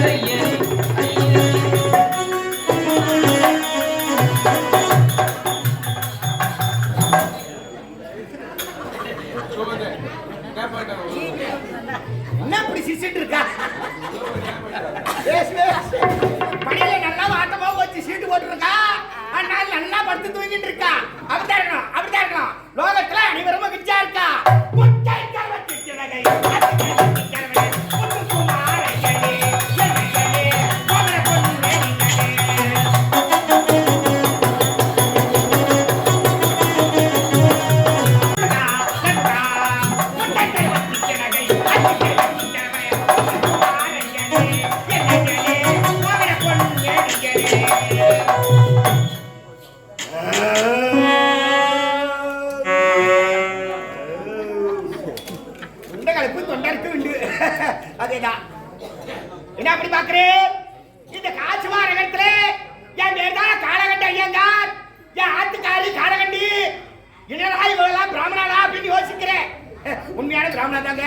yeah. அதேதான் என்ன அப்படி பாக்குறேன் இந்த காசுமா ரகத்துல என் பேர் தான் காலகண்ட ஐயங்கார். என் ஆத்துக்காரி காலகண்டி என்னடா இவங்கெல்லாம் பிராமணாடா அப்படின்னு யோசிக்கிறேன். உண்மையான பிராமணா தாங்க.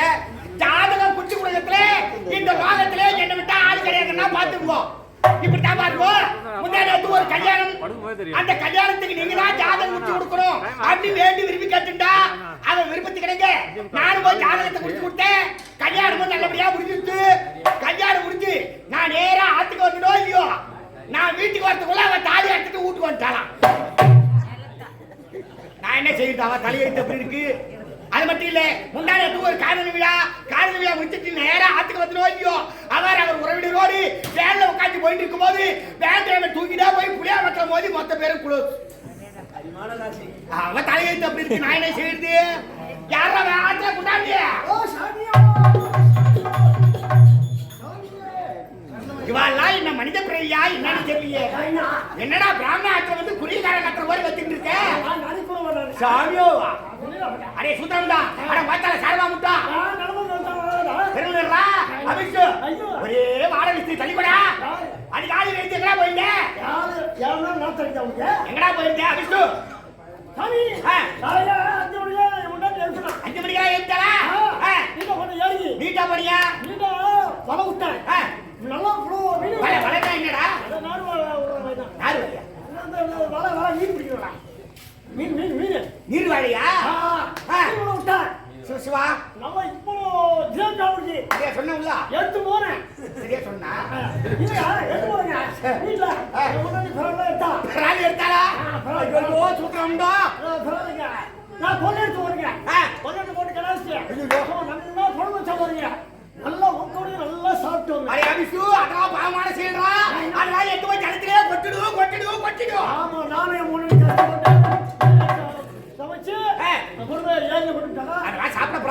ஜாதகம் குச்சி குலகத்துல இந்த லோகத்துல என்ன விட்டா ஆள் கிடையாதுன்னா பாத்துக்கோ கல்யாணம் அந்த கல்யாணத்துக்கு நீங்க தான் ஜாதகம் குச்சி கொடுக்கணும். அப்படி வேண்டி விரும்பி கேட்டுண்டா அவன் விருப்பத்து கிடைக்க நானும் போய் ஜாதகத்தை குடிச்சு கொடுத்தேன். கல்யாணம் நல்லபடியா முடிஞ்சிருச்சு. கல்யாணம் முடிஞ்சு நான் நேரா ஆத்துக்கு வந்துடும் இல்லையோ? நான் வீட்டுக்கு வரதுக்குள்ள அவன் தாலி எடுத்துட்டு வீட்டுக்கு வந்துட்டாளாம். நான் என்ன செய்யுது அவ தலையெழுத்து எப்படி இருக்கு? அது மட்டும் இல்ல முன்னாடி ஒரு காதல் விழா. காதல் விழா முடிச்சிட்டு நேரா ஆத்துக்கு வந்து இல்லையோ அவர் அவர் உறவினரோடு வேன்ல உட்காந்து போயிட்டு இருக்கும்போது வேன் டிரைவர் தூக்கிட்டா போய் புளியா மக்கள் மோதி மொத்த பேரும் குளோஸ். அவ தலையெழுத்து அப்படி இருக்கு நான் என்ன செய்யுது யாரா ஆத்துல குண்டாண்டிய இவாள்லாம் என்ன மனித பிறவியா என்னன்னு தெரியலையே. என்னடா பிராமண ஆத்துல வந்து குடிகார கட்டுற மாதிரி வச்சுட்டு இருக்க? சாமியோ அரே சுத்தம்டா அட பார்த்தால சாரமா முட்டா. பெருநர்ரா அபிஷு. ஒரே வாட விசி தள்ளிப்படா. அது காலி வைத்து எங்கடா போயிருந்த? எங்கடா போயிருந்த அபிஷு? அஞ்சு மணிக்கா எழுந்தாளா நீட்டா போனியா? ஆ, வலை வலைனா என்னடா? யாரு வலையா? நீர் வாழையா சிவா. சரியா சொன்னங்களா எடுத்து போனேன் சரியா சொன்னா? இல்லையா? எடுத்து போறேங்க. வீட்டுல எடுத்தா. ராலி எடுத்தாளா? ஐயோ சூத்திரம்டா பரவாயில்லைங்க. நான் பொண்ணு எடுத்து போறேங்க. பொண்ணு எடுத்து போட்டு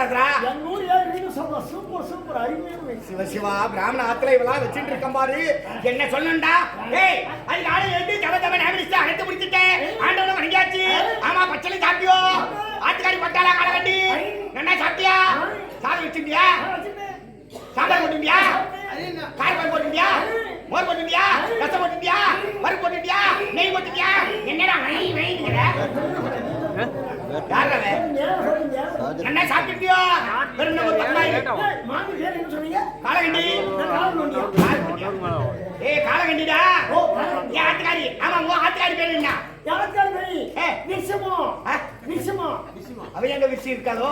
அதெல்லாம் சாப்பிடக்கூடாதுடா எங்க ஊர் ஏழு மணிக்கு சூப்பர், சூப்பர், அருமையான வயசு. சிவா பிராமண ஆத்துல இவெல்லாம் வச்சுட்டு இருக்கேன் பாரு. என்ன சொல்லணும்டா ஏய் அது காலையில எழுந்து ஜப ஜப நேமிச்சு அழைத்து முடிச்சுட்டேன். ஆண்டவனை வணங்கியாச்சு ஆமா பச்சளை சாப்பிட்டியோ? ஆத்துக்காரி பட்டாளா காலகண்டி என்ன சாப்பிட்டியா? சாதம் வச்சிருந்தியா? ஆ, வச்சுட்டு. சாம்பார் போட்டுட்டியா காரப்பால் போட்டுட்டியா மோர் போட்டுட்டியா ரசம் போட்டுட்டியா பருப்பு போட்டுட்டியா நெய் போட்டுட்டியா என்னடா நெய் நெய்ங்கிற யார் அவன் ஏன் சொல்றீங்க? என்ன சாப்பிட்டியோ வெறும் ஒரு? காலகண்டி? ஏய் காலகண்டிடா. என் ஆத்துக்காரி ஆமா உன் ஆத்துக்காரி பேரு என்ன பேரு? ஏ. ஆ? நிச்சயமா. அவ எங்க விசி இருக்காளோ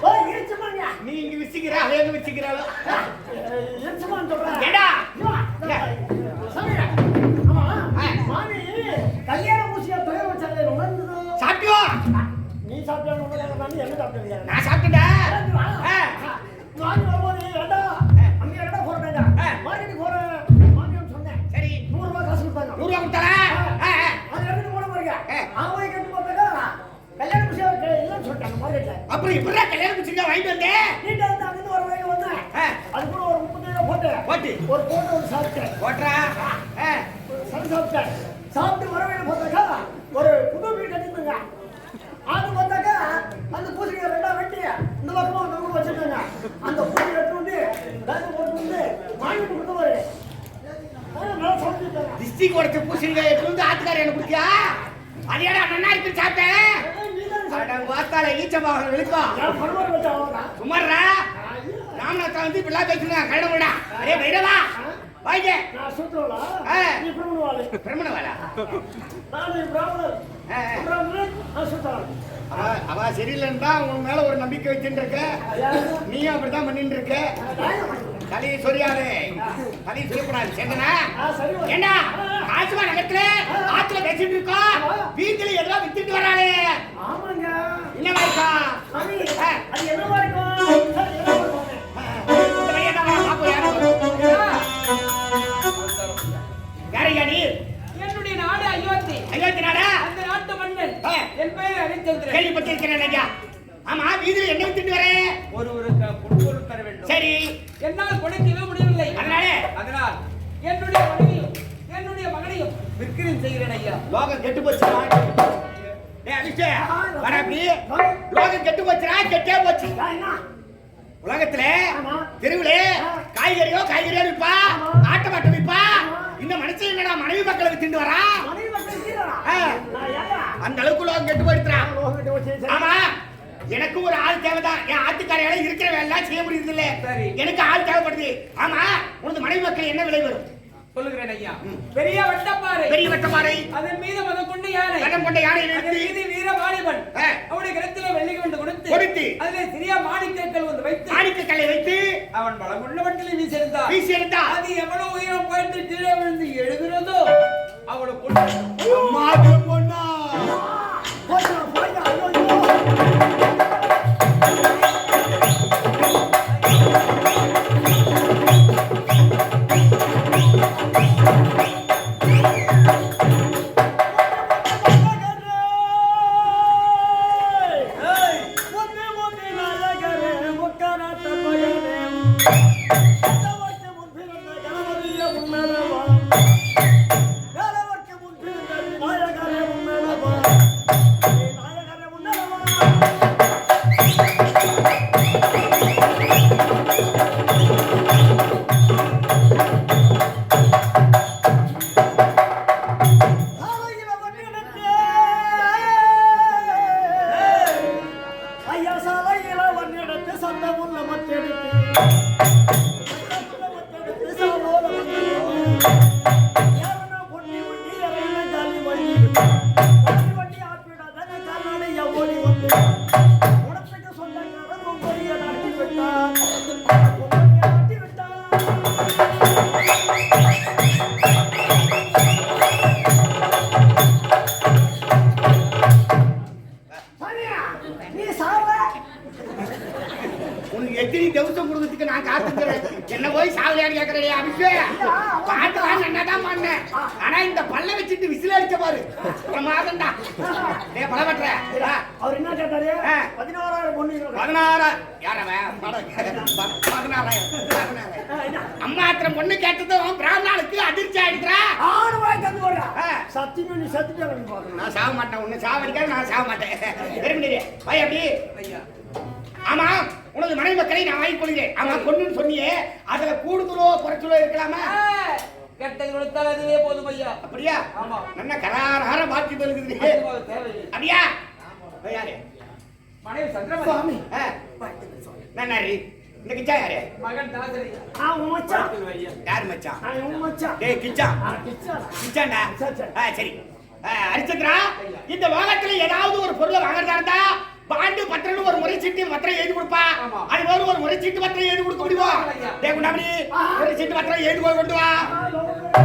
ஓ, நிச்சயமாங்க. நீ இங்க விசிக்கிற அவ எங்க விசிக்கிறாளோ ஏய், நிச்சயமான்னு சொல்றேன். ஏடா சாமி, ஆமா, மாமி, கல்யாண மாமி, என்ன சாப்பிட்டீங்க? நான். ஆ. மாமி வரும்போது, ஏண்டா, அங்க ஏண்டா போறேன்டா? ஆ. மார்க்கெட்டுக்கு போறேன். மாமியார் சொன்னேன். சரி நூறு ரூபாய் காசு கொடுத்தாங்க. நூறு ரூபா கொடுத்தாளா ஆ, ஆ. அது எடுத்துட்டு போன பாருங்க. அவன் போய் கேட்டு பார்த்தாக்கா, கல்யாண ஊசியா இருக்கு, இல்லைன்னு சொல்லிட்டாங்க மார்க்கெட்ல. அப்புறம் இப்படிடா கல்யாணம் முடிச்சிருக்கா வாங்கிட்டு வந்தேன் நீட்டா வந்து அங்கிருந்து ஒரு வரைக்கும் வந்தேன். அது கூட ஒரு முப்பது ரூபாய் போட்டேன். போட்டு ஒரு போட்டு ஒரு சாப்பிட்டேன். சரி சாப்பிட்டேன் சாப்பிட்டு வரவேல பார்த்தாக்கா ஒரு புது வீடு கட்டிருந்தாங்க அது பார்த்தாக்கா அந்த பூசணிக்காய் ரெண்டா வெட்டி இந்த பக்கமா அந்த பக்கம் வச்சிருக்காங்க அந்த பூசணி எடுத்து வந்து பேங்க் போட்டு வந்து வாங்கி கொடுத்து பாரு நல்லா சாப்பிட்டுருக்காங்க டிஸ்ட்ரிக் உடச்ச பூசணிக்காய் எடுத்து வந்து ஆத்துக்காரி எனக்கு குடிக்கியா அது ஏடா நன்னா இருக்கு சாப்பிட்டேன் அட வச்சா அவ்வளோதான் சுமாரா ராமநாத்தா வந்து இப்படிலாம் பேசுங்க கடவுடா அரே வைரவா வாங்க. நான் ஆ. நீ பிரம்மண நான் பிராமணர். பிராமணர் நான் அவ சரியில்லைன்னு தான் உன் மேல ஒரு நம்பிக்கை வச்சுட்டு இருக்க. நீயும் அப்படித்தான் பண்ணிட்டு இருக்க. தலையை சொரியாதே. தலையை சொல்லக்கூடாது சரிதானா ஆ, சரி. ஏண்டா? ஆசுமா நகரத்துல ஆத்துல பேசிட்டு இருக்கோம் வீட்டுல எல்லாம் வித்துட்டு வராளே. ஆமாங்க. என்னவா இருக்கா? லோகம் கெட்டு போச்சுடா கெட்டே போச்சு? உலகத்துல. தெருவுல காய்கறியோ காய்கறியோ விப்பா ஆட்ட மாட்டம் விப்பா இந்த மனுஷன் என்னடா மனைவி மக்களை வித்துட்டு வரா? அந்த அளவுக்கு லோகம் கெட்டு போயிடுறா உங்ககிட்ட ஒரு செய்தி ஆமா எனக்கு ஒரு ஆள் தேவைதான் என் ஆத்துக்காரையால இருக்கிற வேலை செய்ய முடியுது இல்ல. எனக்கு ஆள் தேவைப்படுது ஆமா உனது மனைவி மக்கள் என்ன விலை வரும் சொல்லுகிறேன் ஐயா. பெரிய வட்டப்பாறை. பெரிய வட்டமாறை அதன் மீது கொண்டு யானை. கடம் கொண்ட யானை அதன் நிறுத்தி. மீது வீர வாலிபன். ஆ. அவனுடைய கருத்துல வெள்ளி கொண்டு கொடுத்து கொடுத்து. அதிலே சிறிய மாணிக்கங்கள் ஒன்று வைத்து வைத்து அவன் பலமுள்ள வட்டில் வீசியிருந்தான். வீசி எடுத்தா அது எவ்வளவு உயரம் போயிட்டு கீழே விழுந்து எழுகிறதோ அவளை பொண்ணா thank you உனக்கு எத்தனை தவிசம் கொடுக்கறதுக்கு நான் காத்துக்கிறேன். என்ன போய் சாவலியான்னு கேட்கறேன் அபிஷே பாட்டுலாம் என்னதான் பண்ணேன் ஆனா இந்த பல்ல வச்சுட்டு விசில் அடிச்ச பாரு. பிரமாதம்டா டே பல பற்ற அவர் என்ன கேட்டாரு? ஆ. பதினாறாயிரம் பொண்ணு பதினாறு யாரவன் பதினாறாயிரம். பதினாறாயிரம். அம்மாத்திரம் பொண்ணு கேட்டதும் பிராமணாளுக்கு அதிர்ச்சி ஆயிடுறா ஆறு ரூபாய் தந்து போடுறா. சத்தியமா நீ நான் சாக மாட்டேன். உன்னை சாவடிக்காது நான் சாக மாட்டேன். திரும்பி பை அப்படி. ஐயா ஆமா உனது மனைவி மக்களை நான் வாங்கிக் கொள்கிறேன். ஆமா பொண்ணுன்னு சொன்னியே அதுல கூடுதலோ குறைச்சலோ இருக்கலாமா? கெட்டது கொடுத்தால் அதுவே போதும் ஐயா. அப்படியா? ஆமா. நல்ல கராரார பாக்கி தேவையில்லை அப்படியா? யாரு? மனைவி நன்னாரி இந்த கிச்சா யாரு? மகன் தாசரி. ஆ உன் மச்சான். யாரு மச்சான்? ஆ உன் மச்சான். டேய் கிச்சான் ஆ கிச்சாடா. ஆ சரி. ஆ, ஹரிச்சந்திரா இந்த லோகத்துல ஏதாவது ஒரு பொருளை வாங்குறதா இருந்தா பாண்டு பத்திரம் ஒரு முறை சீட்டு பத்திரம் எழுதி கொடுப்பா. ஆமா. அது போல ஒரு முறை சீட்டு பத்திரம் எழுதி கொடுக்க முடியுமா. டேய் குண்டாமணி. ஒரு சீட்டு பத்திரம் எழுதி கொண்டு வா. ஆ, லோகத்துல.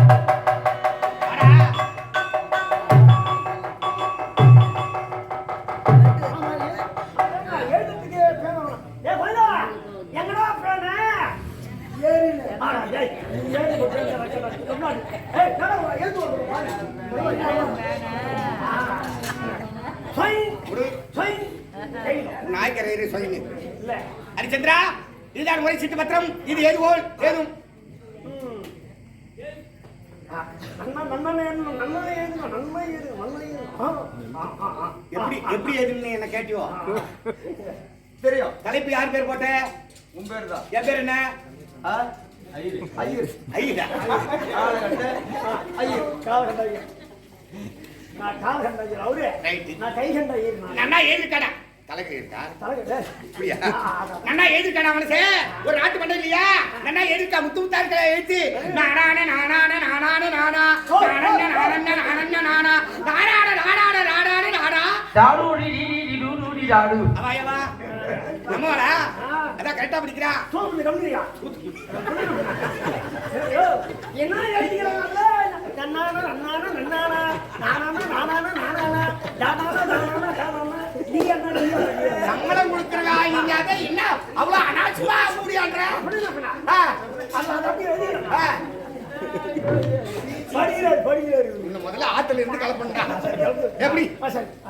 ஏய், நாய்க்கரை சொல்லி இல்ல. ஹரிச்சந்திரா இதுதான் முறை சீட்டு பத்திரம். இது ஏது போல்? ஏதும். எப்படி எப்படி ஏதுன்னு என்ன கேட்டியோ? தெரியும். தலைப்பு யார் பேர் போட்ட? உன் பேர் தான். என் பேர் என்ன? ஐயர். ஐயர். நான் கால் அவரு. நான் கை கண்ட ஐயர் நான். நன்னா ஏழு கடை தலைக்கு இருக்கா இப்படியா நன்னா எழுதிருக்கா மனசே? ஒரு நாட்டு மண்டை இல்லையா? நன்னா எழுதிருக்கா? முத்து முத்தா இருக்க எழுத்து நானான நானான நானான நானா. நானன்ன நானன்ன நானன்ன நானா. நானான நானான நானான நானா டாடு டி டி டி டி டு டு டி டாடு அவாயவா நம்மளா? அதான் கரெக்டா படிக்கிறா. என்ன எழுதிக்கிறாங்க? நன்னானா நன்னானா நன்னானா நானானா நானானா நானானா தானானா தானானா தானானா நீ என்ன? சம்பளம் கொடுக்குறா அதை என்ன? முடியான்ற. படிக்கிறாரு படிக்கிறாரு முதல்ல ஆத்துல இருந்து கலப்பண்டா எப்படி.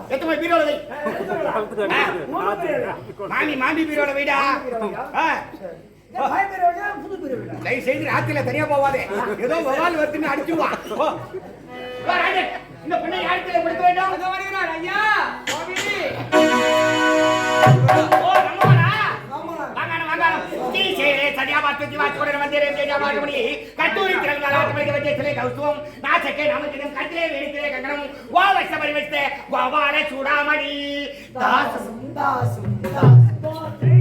எத்தனை பீரோல வை. மாமி மாமி பீரோல வைடா. தயவு செய்து ராத்திரில தனியா போவாதே. ஏதோ வவால் வருதுன்னு அடிச்சுவா போ. வா, ராஜன், இந்த பெண்ணை யாருக்கு படுத்த வேண்டும்? வருகிறார் ஐயா கட்டூரி சிலை கட்டிலே கங்கணம். வச்ச பரிவச்சே சூடாமணி தாசம் தாசும் தாசும்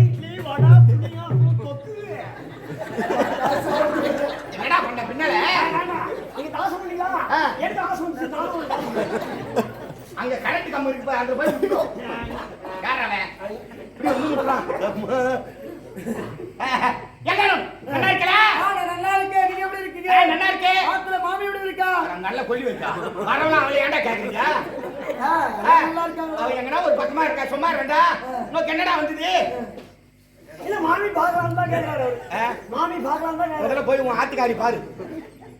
அங்க கரண்ட் கம்பு இருக்கு அங்க போய் விட்டுக்கோ இப்படி எல்லாரும் நல்லா இருக்கல? இருக்கேன். நீங்க எப்படி இருக்கீங்க? நல்லா இருக்கே ஆத்துல மாமி எப்படி இருக்கா? நல்ல கொல்லி வைக்கா வரவலாம் அவளை ஏன்டா கேக்குறீங்க? அவ எங்கடா ஒரு பக்கமா இருக்கா? சும்மா இருக்கா உனக்கு என்னடா வந்தது? இல்ல மாமி பாக்கலாம் தான் கேக்குறாரு? மாமி பாக்கலாம் தான் முதல்ல போய் உன் ஆத்துக்காரி பாரு.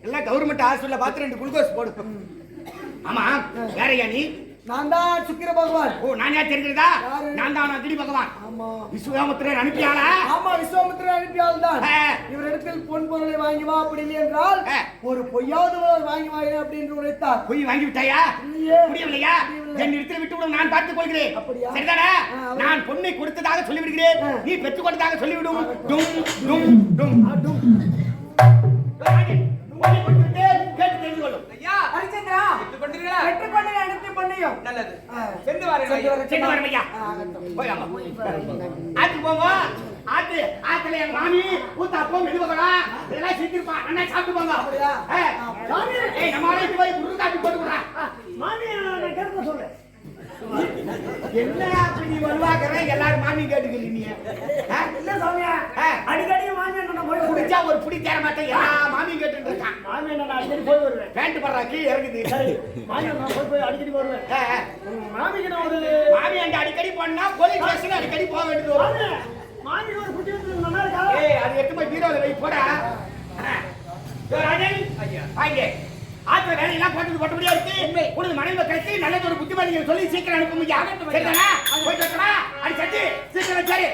எல்லாம் கவர்மெண்ட் ஹாஸ்பிட்டல்ல பார்த்து ரெண்டு குளுக்கோஸ் போடு. ஆமா வேறயா நீ? நான் தான் சுக்கிர பகவான். ஓ நான் யார் யாரு? நான் தான் அகிடி பகவான். ஆமா. விஸ்வாமுத்திரன் அனுப்பியாளா ஆமா விஸ்வாமித்திரன் அனுப்பியால் தான். இவரிடத்தில் பொன் பொருளை வாங்கி வா அப்படி இல்லை என்றால். ஒரு பொய்யாவது வாங்கி வா அப்படின்னு உரைத்தார். போய் வாங்கி விட்டாயா. முடியவில்லையா முடியவில்லை. என் இடத்தில் விட்டு விடும் நான் பார்த்துக் கொள்கிறேன். அப்படியா? சரிதானே? நான் பொண்ணை கொடுத்ததாக சொல்லிவிடுகிறேன். நீ பெற்றுக் கொண்டதாக சொல்லிவிடும். டும் டும் டும். பொண்ணை கொடுத்து விட்டேன். கேட்டு தெரிந்து கொள்ளும் ஐயா. ஹரிச்சந்திரா எடுத்துக் கொண்டீர்களா பெற்றுக்கொண்டு அனைத்து பண்ணியும் நல்லது. ஆ. சென்று வாருங்கள் ஐயா. சென்று வரேன் ஐயா. ஆ, ஆகட்டும். போய் வாங்க. ஆத்து போங்க. ஆத்து ஆத்துல என் மாமி இதெல்லாம் செஞ்சிருப்பா. அண்ணா சாப்பிட்டு போங்க. அப்படியா? ஏய் நம்ம ஆளுக்கு போய் குரு காப்பி போட்டு கொடுறா. மாமி நான் கேட்க சொல்றேன் என்ன அப்படி நீ வருவாக்குற? எல்லாரும் மாமி கேட்டுக்கிறீங்க நீ சாமியா. அடிக்கடி மாமி என்ன போய் குடிச்சா ஒரு புடி தேர மாட்டேன். எல்லா கேட்டு இருக்கான். மாமி என்ன அடிக்கடி போய் வருவேன். பேண்ட் படுறா கீழே இறங்குது. மாமி நான் போய் போய் அடிக்கடி வருவேன். மாமிக்கு நான் ஒரு மாமி அங்க அடிக்கடி போனா போலீஸ் ஸ்டேஷன் அடிக்கடி போக வேண்டியது வரும். மாமி ஒரு குட்டி வந்து நல்லா இருக்கா? ஏய் அது எட்டு போய் பீரோல வை போடா. ராஜன் ஐயா. வேலையெல்லாம் போட்டது போட்டபடியா இருக்கு? உனது மனைவி கிடைச்சி நல்லது ஒரு புத்திமதிகள் சொல்லி சீக்கிரம் அனுப்பும் சரிதானா? அடி சட்டி. சீக்கிரம் சரி